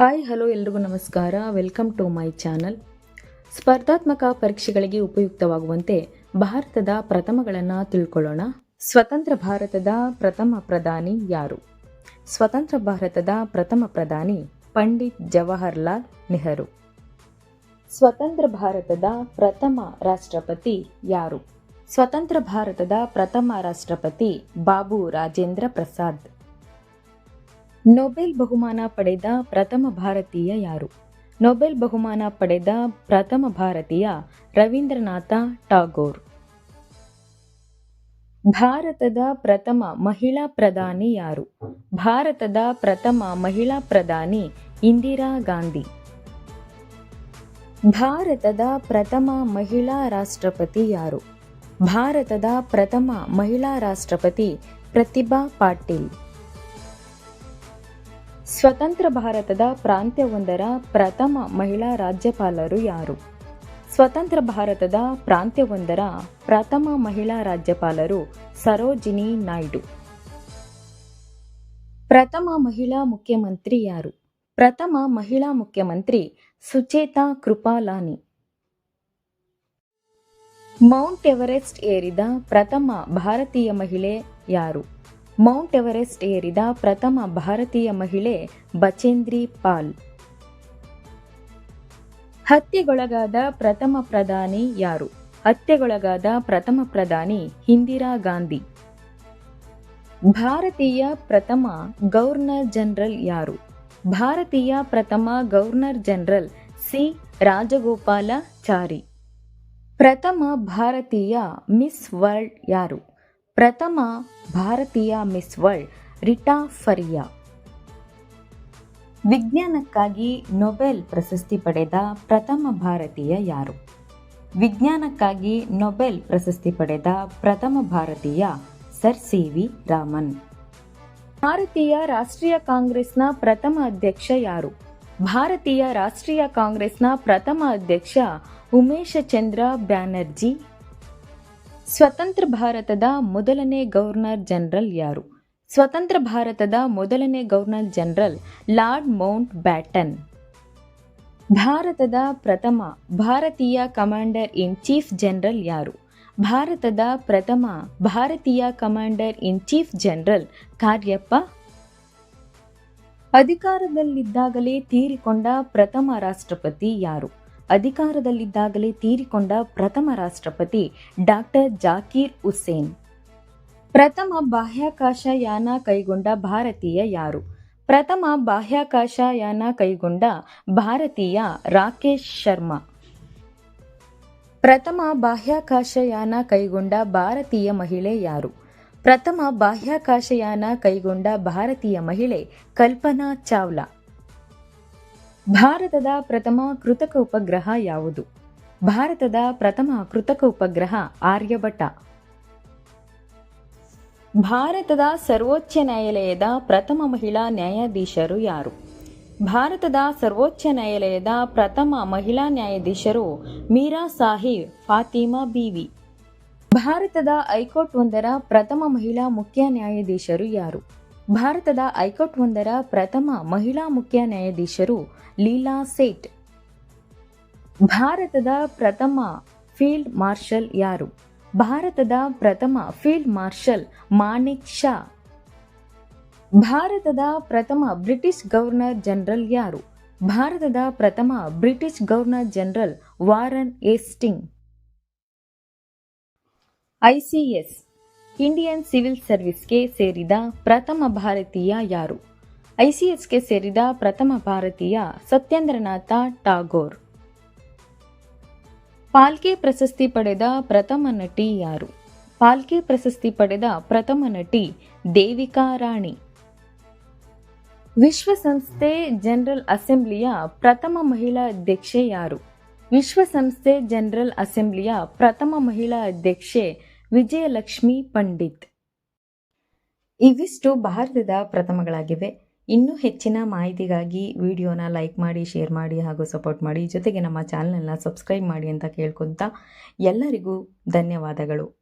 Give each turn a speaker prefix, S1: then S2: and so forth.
S1: Hi hello ಎಲ್ರಿಗೂ ನಮಸ್ಕಾರ. Welcome to my channel ಸ್ಪರ್ಧಾತ್ಮಕ ಪರೀಕ್ಷೆಗಳಿಗೆ ಉಪಯುಕ್ತವಾಗುವಂತೆ ಭಾರತದ ಪ್ರಥಮಗಳನ್ನು ತಿಳ್ಕೊಳ್ಳೋಣ. ಸ್ವತಂತ್ರ ಭಾರತದ ಪ್ರಥಮ ಪ್ರಧಾನಿ ಯಾರು? ಸ್ವತಂತ್ರ ಭಾರತದ ಪ್ರಥಮ ಪ್ರಧಾನಿ ಪಂಡಿತ್ ಜವಾಹರ್ಲಾಲ್ ನೆಹರು. ಸ್ವತಂತ್ರ ಭಾರತದ ಪ್ರಥಮ ರಾಷ್ಟ್ರಪತಿ ಯಾರು? ಸ್ವತಂತ್ರ ಭಾರತದ ಪ್ರಥಮ ರಾಷ್ಟ್ರಪತಿ ಬಾಬು ರಾಜೇಂದ್ರ ಪ್ರಸಾದ್. ನೊಬೆಲ್ ಬಹುಮಾನ ಪಡೆದ ಪ್ರಥಮ ಭಾರತೀಯ ಯಾರು? ನೊಬೆಲ್ ಬಹುಮಾನ ಪಡೆದ ಪ್ರಥಮ ಭಾರತೀಯ ರವೀಂದ್ರನಾಥ ಟಾಗೋರ್. ಭಾರತದ ಪ್ರಥಮ ಮಹಿಳಾ ಪ್ರಧಾನಿ ಯಾರು? ಭಾರತದ ಪ್ರಥಮ ಮಹಿಳಾ ಪ್ರಧಾನಿ ಇಂದಿರಾ ಗಾಂಧಿ. ಭಾರತದ ಪ್ರಥಮ ಮಹಿಳಾ ರಾಷ್ಟ್ರಪತಿ ಯಾರು? ಭಾರತದ ಪ್ರಥಮ ಮಹಿಳಾ ರಾಷ್ಟ್ರಪತಿ ಪ್ರತಿಭಾ ಪಾಟೀಲ್. ಸ್ವತಂತ್ರ ಭಾರತದ ಪ್ರಾಂತ್ಯವೊಂದರ ಪ್ರಥಮ ಮಹಿಳಾ ರಾಜ್ಯಪಾಲರು ಯಾರು? ಸ್ವತಂತ್ರ ಭಾರತದ ಪ್ರಾಂತ್ಯವೊಂದರ ಪ್ರಥಮ ಮಹಿಳಾ ರಾಜ್ಯಪಾಲರು ಸರೋಜಿನಿ ನಾಯ್ಡು. ಪ್ರಥಮ ಮಹಿಳಾ ಮುಖ್ಯಮಂತ್ರಿ ಯಾರು? ಪ್ರಥಮ ಮಹಿಳಾ ಮುಖ್ಯಮಂತ್ರಿ ಸುಚೇತಾ ಕೃಪಾಲಾನಿ. ಮೌಂಟ್ ಎವರೆಸ್ಟ್ ಏರಿದ ಪ್ರಥಮ ಭಾರತೀಯ ಮಹಿಳೆ ಯಾರು? ಮೌಂಟ್ ಎವರೆಸ್ಟ್ ಏರಿದ ಪ್ರಥಮ ಭಾರತೀಯ ಮಹಿಳೆ ಬಚೇಂದ್ರಿ ಪಾಲ್. ಹತ್ಯೆಗೊಳಗಾದ ಪ್ರಥಮ ಪ್ರಧಾನಿ ಯಾರು? ಹತ್ಯೆಗೊಳಗಾದ ಪ್ರಥಮ ಪ್ರಧಾನಿ ಇಂದಿರಾ ಗಾಂಧಿ. ಭಾರತೀಯ ಪ್ರಥಮ ಗವರ್ನರ್ ಜನರಲ್ ಯಾರು? ಭಾರತೀಯ ಪ್ರಥಮ ಗವರ್ನರ್ ಜನರಲ್ ಸಿ. ರಾಜಗೋಪಾಲಾಚಾರಿ. ಪ್ರಥಮ ಭಾರತೀಯ ಮಿಸ್ ವರ್ಲ್ಡ್ ಯಾರು? ಪ್ರಥಮ ಭಾರತೀಯ ಮಿಸ್ ವರ್ಲ್ಡ್, ರಿಟಾ ಫರಿಯಾ. ವಿಜ್ಞಾನಕ್ಕಾಗಿ ನೊಬೆಲ್ ಪ್ರಶಸ್ತಿ ಪಡೆದ ಪ್ರಥಮ ಭಾರತೀಯ ಯಾರು? ವಿಜ್ಞಾನಕ್ಕಾಗಿ ನೊಬೆಲ್ ಪ್ರಶಸ್ತಿ ಪಡೆದ ಪ್ರಥಮ ಭಾರತೀಯ ಸರ್ ಸಿ ವಿ ರಾಮನ್. ಭಾರತೀಯ ರಾಷ್ಟ್ರೀಯ ಕಾಂಗ್ರೆಸ್ನ ಪ್ರಥಮ ಅಧ್ಯಕ್ಷ ಯಾರು? ಭಾರತೀಯ ರಾಷ್ಟ್ರೀಯ ಕಾಂಗ್ರೆಸ್ನ ಪ್ರಥಮ ಅಧ್ಯಕ್ಷ ಉಮೇಶ ಚಂದ್ರ ಬ್ಯಾನರ್ಜಿ ಸ್ವತಂತ್ರ ಭಾರತದ ಮೊದಲನೇ ಗವರ್ನರ್ ಜನರಲ್ ಯಾರು? ಸ್ವತಂತ್ರ ಭಾರತದ ಮೊದಲನೇ governor general lord Mountbatten. ಭಾರತದ ಪ್ರಥಮ ಭಾರತೀಯ ಕಮಾಂಡರ್ ಇನ್ ಚೀಫ್ ಜನರಲ್ ಯಾರು? ಭಾರತದ ಪ್ರಥಮ ಭಾರತೀಯ commander in chief general Cariappa? ಅಧಿಕಾರದಲ್ಲಿದ್ದಾಗಲೇ ತೀರಿಕೊಂಡ ಪ್ರಥಮ ರಾಷ್ಟ್ರಪತಿ ಯಾರು? ಅಧಿಕಾರದಲ್ಲಿದ್ದಾಗಲೇ ತೀರಿಕೊಂಡ ಪ್ರಥಮ ರಾಷ್ಟ್ರಪತಿ ಡಾಕ್ಟರ್ ಜಾಕೀರ್ ಹುಸೇನ್. ಪ್ರಥಮ ಬಾಹ್ಯಾಕಾಶ ಯಾನ ಕೈಗೊಂಡ ಭಾರತೀಯ ಯಾರು? ಪ್ರಥಮ ಬಾಹ್ಯಾಕಾಶ ಯಾನ ಕೈಗೊಂಡ ಭಾರತೀಯ ರಾಕೇಶ್ ಶರ್ಮಾ. ಪ್ರಥಮ ಬಾಹ್ಯಾಕಾಶಯಾನ ಕೈಗೊಂಡ ಭಾರತೀಯ ಮಹಿಳೆ ಯಾರು? ಪ್ರಥಮ ಬಾಹ್ಯಾಕಾಶಯಾನ ಕೈಗೊಂಡ ಭಾರತೀಯ ಮಹಿಳೆ ಕಲ್ಪನಾ ಚಾವ್ಲಾ. ಭಾರತದ ಪ್ರಥಮ ಕೃತಕ ಉಪಗ್ರಹ ಯಾವುದು? ಭಾರತದ ಪ್ರಥಮ ಕೃತಕ ಉಪಗ್ರಹ ಆರ್ಯಭಟ. ಭಾರತದ ಸರ್ವೋಚ್ಚ ನ್ಯಾಯಾಲಯದ ಪ್ರಥಮ ಮಹಿಳಾ ನ್ಯಾಯಾಧೀಶರು ಯಾರು? ಭಾರತದ ಸರ್ವೋಚ್ಚ ನ್ಯಾಯಾಲಯದ ಪ್ರಥಮ ಮಹಿಳಾ ನ್ಯಾಯಾಧೀಶರು ಮೀರಾ ಸಾಹಿಬ್ ಫಾತಿಮಾ ಬಿವಿ. ಭಾರತದ ಹೈಕೋರ್ಟ್ ಒಂದರ ಪ್ರಥಮ ಮಹಿಳಾ ಮುಖ್ಯ ನ್ಯಾಯಾಧೀಶರು ಯಾರು? ಭಾರತದ ಹೈಕೋರ್ಟ್ ಒಂದರ ಪ್ರಥಮ ಮಹಿಳಾ ಮುಖ್ಯ ನ್ಯಾಯಾಧೀಶರು ಲೀಲಾ ಸೇಠ್. ಭಾರತದ ಪ್ರಥಮ ಫೀಲ್ಡ್ ಮಾರ್ಷಲ್ ಯಾರು? ಭಾರತದ ಪ್ರಥಮ ಫೀಲ್ಡ್ ಮಾರ್ಷಲ್ ಮಾಣಿಕ್ ಶಾ. ಭಾರತದ ಪ್ರಥಮ ಬ್ರಿಟಿಷ್ ಗವರ್ನರ್ ಜನರಲ್ ಯಾರು? ಭಾರತದ ಪ್ರಥಮ British governor general Warren Hastings ICS Indian civil ಸರ್ವಿಸ್ಗೆ ಸೇರಿದ ಪ್ರಥಮ ಭಾರತೀಯ ಯಾರು? ಐಸಿಎಸ್ಗೆ ಸೇರಿದ ಪ್ರಥಮ ಭಾರತೀಯ ಸತ್ಯೇಂದ್ರನಾಥ ಟಾಗೋರ್ ಪಾಲ್ಕೆ ಪ್ರಶಸ್ತಿ ಪಡೆದ ಪ್ರಥಮ ನಟಿ ಯಾರು? ಪಾಲ್ಕೆ ಪ್ರಶಸ್ತಿ ಪಡೆದ ಪ್ರಥಮ ನಟಿ ದೇವಿಕಾ ರಾಣಿ. ವಿಶ್ವಸಂಸ್ಥೆ ಜನರಲ್ ಅಸೆಂಬ್ಲಿಯ ಪ್ರಥಮ ಮಹಿಳಾ ಅಧ್ಯಕ್ಷೆ ಯಾರು? ವಿಶ್ವಸಂಸ್ಥೆ ಜನರಲ್ ಅಸೆಂಬ್ಲಿಯ ಪ್ರಥಮ ಮಹಿಳಾ ಅಧ್ಯಕ್ಷೆ ವಿಜಯಲಕ್ಷ್ಮಿ ಪಂಡಿತ್. ಇವಿಷ್ಟು ಭಾರತದ ಪ್ರಥಮಗಳಾಗಿವೆ. ಇನ್ನೂ ಹೆಚ್ಚಿನ ಮಾಹಿತಿಗಾಗಿ ವಿಡಿಯೋನ ಲೈಕ್ ಮಾಡಿ, ಶೇರ್ ಮಾಡಿ ಹಾಗೂ ಸಪೋರ್ಟ್ ಮಾಡಿ. ಜೊತೆಗೆ ನಮ್ಮ ಚಾನಲ್ನ ಸಬ್ಸ್ಕ್ರೈಬ್ ಮಾಡಿ ಅಂತ ಕೇಳ್ಕೊತಾ ಎಲ್ಲರಿಗೂ ಧನ್ಯವಾದಗಳು.